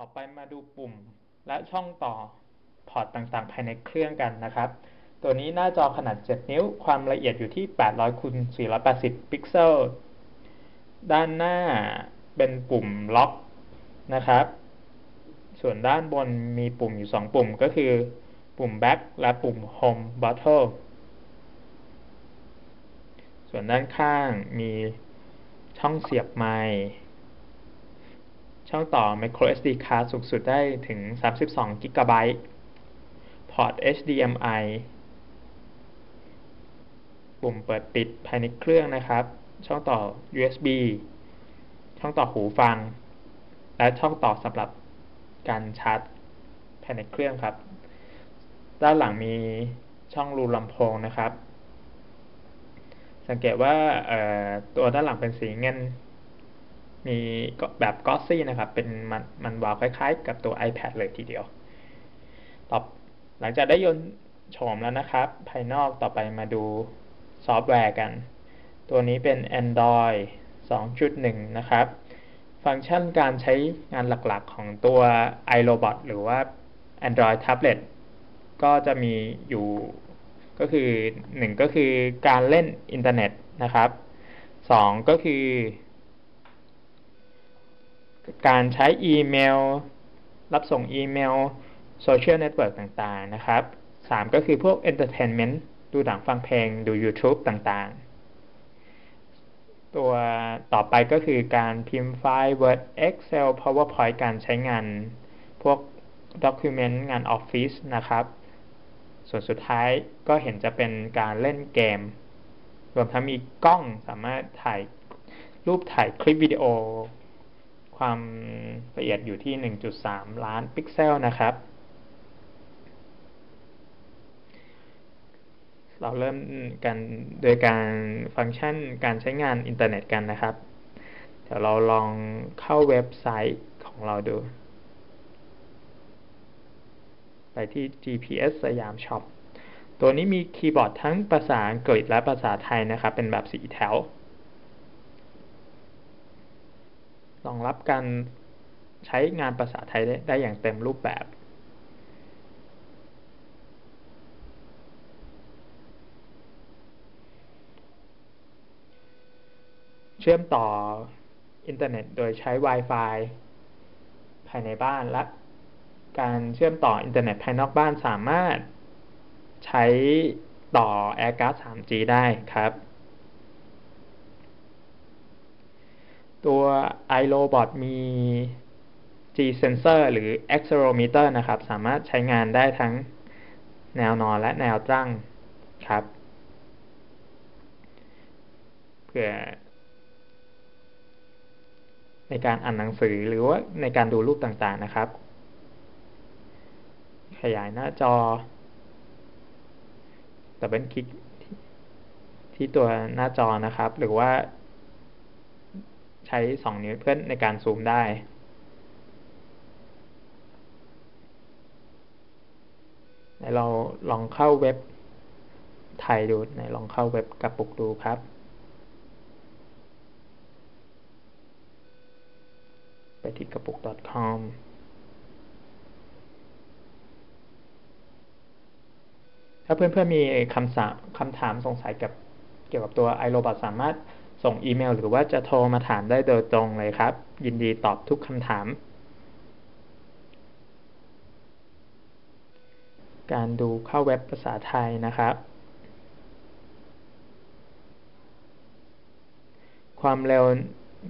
ต่อไปมาดูปุ่มและช่องต่อพอร์ตต่างๆ ภายในเครื่องกันนะครับ ตัวนี้หน้าจอขนาด 7 นิ้ว ความละเอียดอยู่ที่ 800คูณ480 พิกเซล ด้านหน้าเป็นปุ่มล็อกนะครับ ส่วนด้านบนมีปุ่มอยู่ 2 ปุ่มก็คือปุ่ม Back และปุ่ม Home Bottle ส่วนด้านข้างมีช่องเสียบไมค์ ช่องต่อ micro SD card สูงสุดได้ถึง 32 g b พอร์ต HDMI ปุ่มเปิดปิดภายในเครื่องนะครับ ช่องต่อ USB ช่องต่อหูฟัง และช่องต่อสำหรับการชาร์จภายในเครื่องครับ ด้านหลังมีช่องรูลำโพงนะครับ สังเกตว่าตัวด้านหลังเป็นสีเงิน มีแบบกอสซี่นะครับ เป็นมันมันวาวคล้ายๆ กับตัว iPad เลยทีเดียว ต่อหลังจากได้ยนโฉมแล้วนะครับ ภายนอกต่อไปมาดูซอฟต์แวร์กัน ตัวนี้เป็น Android 2.1 นะครับ ฟังก์ชันการใช้งานหลักๆของตัว iRobot หรือว่า Android Tablet ก็จะมีอยู่ก็คือ 1 ก็คือการเล่นอินเทอร์เน็ตนะครับ 2 ก็คือ การใช้อีเมล รับส่งอีเมลโซเชียลเน็ตเวิร์กต่างๆ นะครับ 3 ก็คือพวกเอนเตอร์เทนเมนต์ดูหนังฟังเพลง ดู YouTube ต่างๆ ตัวต่อไปก็คือการพิมพ์ไฟล์ Word Excel PowerPoint การใช้งาน พวก Document งาน Office นะครับ ส่วนสุดท้ายก็เห็นจะเป็นการเล่นเกม รวมทั้งมีกล้องสามารถถ่ายรูปถ่ายคลิปวิดีโอ ความละเอียดอยู่ที่ 1.3 ล้านพิกเซลนะครับ เราเริ่มกันโดยการฟังก์ชันการใช้งานอินเทอร์เน็ตกันนะครับ เดี๋ยวเราลองเข้าเว็บไซต์ของเราดู ไปที่ GPS สยามช็อปตัวนี้มีคีย์บอร์ดทั้งภาษาอังกฤษและภาษาไทยนะครับ เป็นแบบสีแถว รับการใช้งานภาษาไทยได้ไดอย่างเต็มรูปแบบ เชื่อมต่ออินเทอร์เน็ตโดยใช้ Wi-Fi ภายในบ้านและการเชื่อมต่ออินเทอร์เน็ตภายนอกบ้านสามารถใช้ต่อ Aircard 3G ได้ครับ ตัว iRobot มี G sensor หรือ accelerometer นะครับ สามารถใช้งานได้ทั้งแนวนอนและแนวตั้งครับเพื่อในการอ่านหนังสือหรือว่าในการดูรูปต่างๆนะครับ ขยายหน้าจอแต่เป็นคลิกที่ตัวหน้าจอนะครับ หรือว่า ใช้สองนิ้วเพื่อในการซูมได้ เราลองเข้าเว็บไทยดูในลองเข้าเว็บกระปุกดูครับ ไปที่กระปุก .com ถ้าเพื่อนๆมีคำคำถามสงสัยกับเกี่ยวกับตัว iRobot สามารถ ส่งอีเมล หรือว่าจะโทรมาถามได้โดยตรงเลยครับ ยินดีตอบทุกคำถาม การดูเข้าเว็บภาษาไทยนะครับ ความเร็ว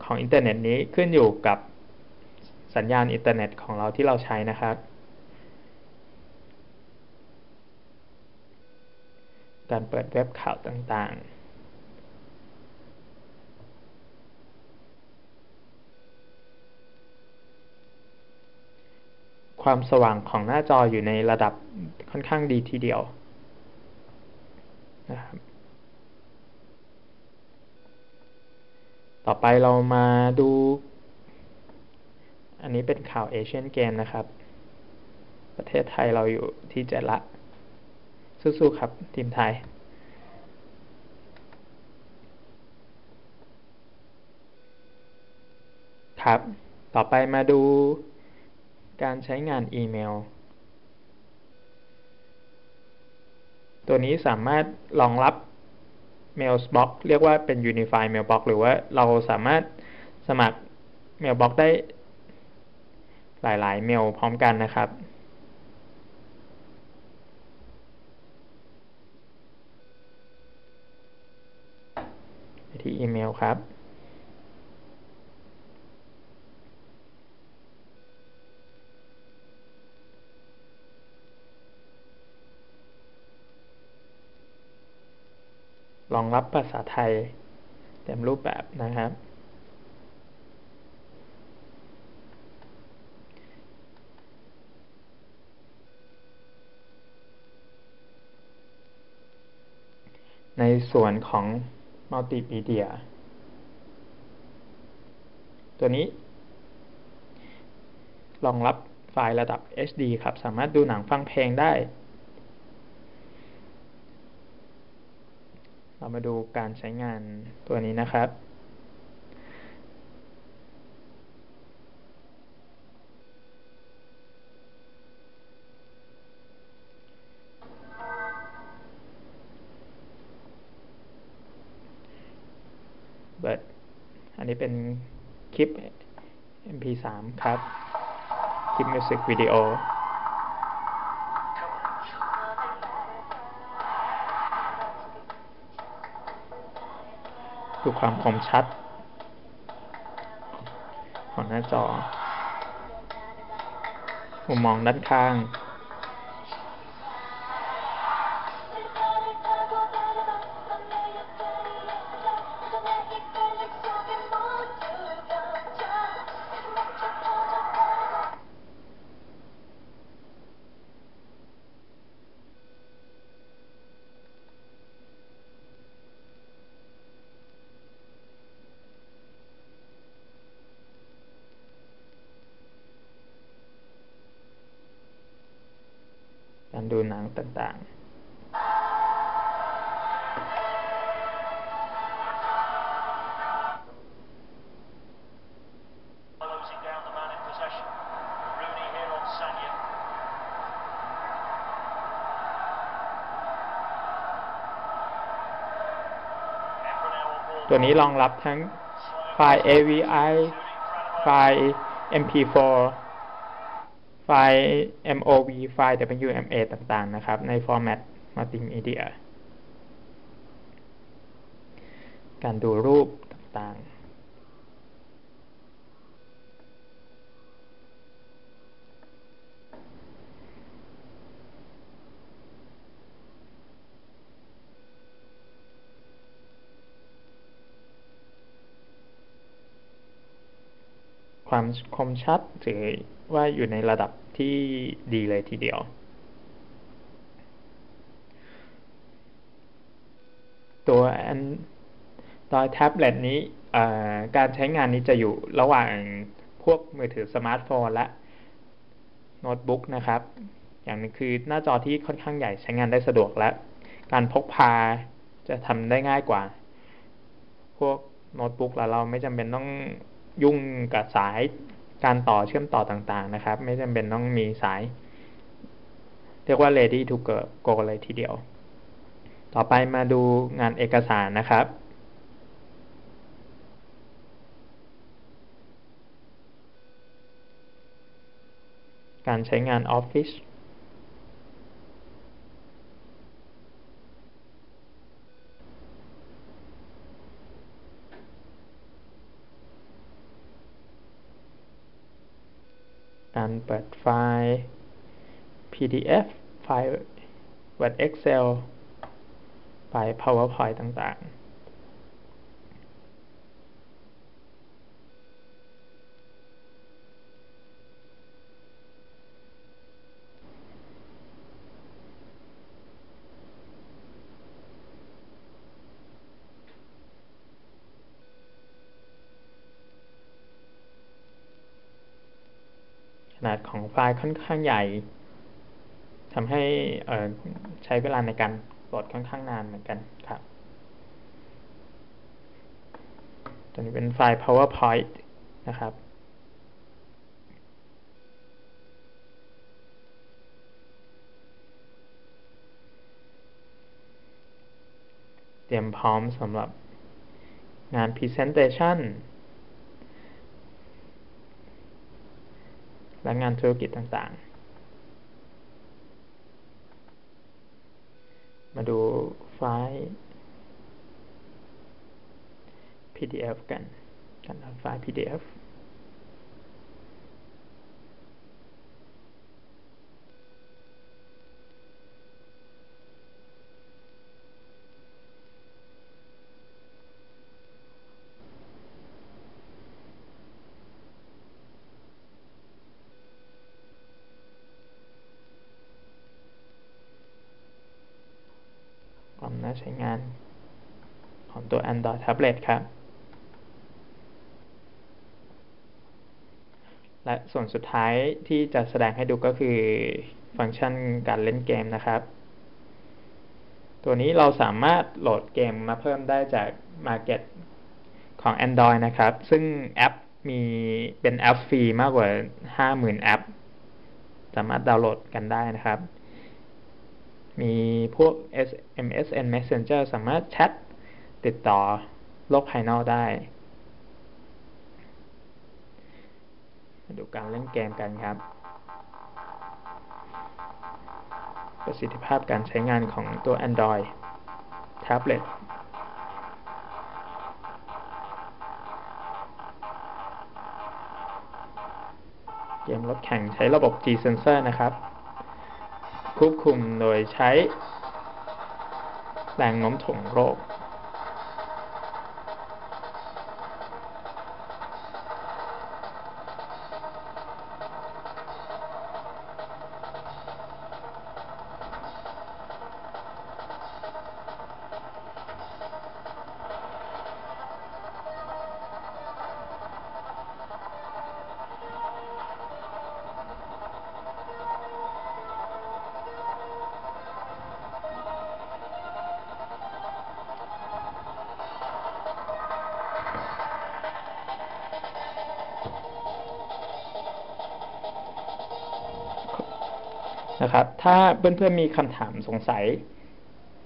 ของอินเทอร์เน็ตนี้ขึ้นอยู่กับสัญญาณอินเทอร์เน็ตของเราที่เราใช้นะครับ การเปิดเว็บข่าวต่างๆ ความสว่างของหน้าจออยู่ในระดับค่อนข้างดีทีเดียวนะครับต่อไปเรามาดู อันนี้เป็นข่าวเอเชียนเกมนะครับ ประเทศไทยเราอยู่ที่เจ็ดละ สู้ๆครับ ทีมไทย ครับ ต่อไปมาดู การใช้งานอีเมล ตัวนี้สามารถรองรับ Mailbox เรียกว่าเป็น Unified Mailbox หรือว่าเราสามารถสมัคร Mailbox ได้หลาย ๆ เมลพร้อมกันนะครับ ที่อีเมลครับ รองรับภาษาไทย เต็มรูปแบบนะครับ ในส่วนของมัลติมีเดีย ตัวนี้ รองรับไฟล์ระดับ HD ครับ สามารถดูหนังฟังเพลงได้ เรามาดูการใช้งานตัวนี้นะครับ เบิดอันนี้เป็นคลิป MP3 ครับ คลิปมิวสิกวิดีโอ คือความคมชัด ของหน้าจอมุมมองด้านข้าง ดูหนังต่างๆ ตัวนี้รองรับทั้งไฟล์ AVI ไฟล์ MP4 ไฟล์ MOV ไฟล์ WMA ต่างๆ นะครับ ในฟอร์แมตมัลติมีเดีย การดูรูปต่างๆความคมชัดถือ ว่าอยู่ในระดับที่ดีเลยทีเดียว ตัวอันตัวแท็บเล็ตนี้การใช้งานนี้จะอยู่ระหว่างพวกมือถือสมาร์ทโฟนและโน้ตบุ๊กนะครับ อย่างหนึงคือหน้าจอที่ค่อนข้างใหญ่ใช้งานได้สะดวกและ การพกพาจะทำได้ง่ายกว่า พวกโน้ตบุ๊กแล้วเราไม่จำเป็นต้องยุ่งกับสาย การต่อเชื่อมต่อต่างๆนะครับ ไม่จำเป็นต้องมีสาย เรียกว่า ready to go เลยทีเดียว ต่อไปมาดูงานเอกสารนะครับการใช้งาน Office การเปิดไฟล์ PDF ไฟล์ Word Excel ไฟล์ PowerPoint ต่างๆ นาดของไฟล์ค่อนข้างใหญ่ทำให้ใช้เวลาในการโหลดค่อนข้างนานเหมือนกันครับ ตัวนี้เป็นไฟล์ PowerPoint นะครับเตรียมพร้อมสำหรับงาน Presentation และงานธุรกิจต่างๆ มาดูไฟล์ PDF กันกันไฟล์ PDF ความน่าใช้งานของตัว Android Tablet ครับ และส่วนสุดท้ายที่จะแสดงให้ดูก็คือฟังก์ชันการเล่นเกมนะครับ ตัวนี้เราสามารถโหลดเกมมาเพิ่มได้จาก Market ของ Android นะครับ ซึ่งแอปมีเป็นแอปฟรีมากกว่า 50,000 แอป สามารถดาวน์โหลดกันได้นะครับ มีพวก S M S and Messenger สามารถแชทติดต่อโลกภายนอกได้ มาดูการเล่นเกมกันครับ ประสิทธิภาพการใช้งานของตัว Android Tablet เกมรถแข่งใช้ระบบ G Sensor นะครับ ควบคุมโดยใช้แรงโน้มถ่วงโลก นะครับ ถ้าเพื่อนๆมีคำถามสงสัย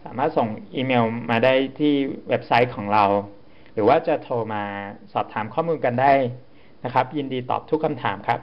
สามารถส่งอีเมลมาได้ที่เว็บไซต์ของเรา หรือว่าจะโทรมาสอบถามข้อมูลกันได้นะครับ ยินดีตอบทุกคำถามครับ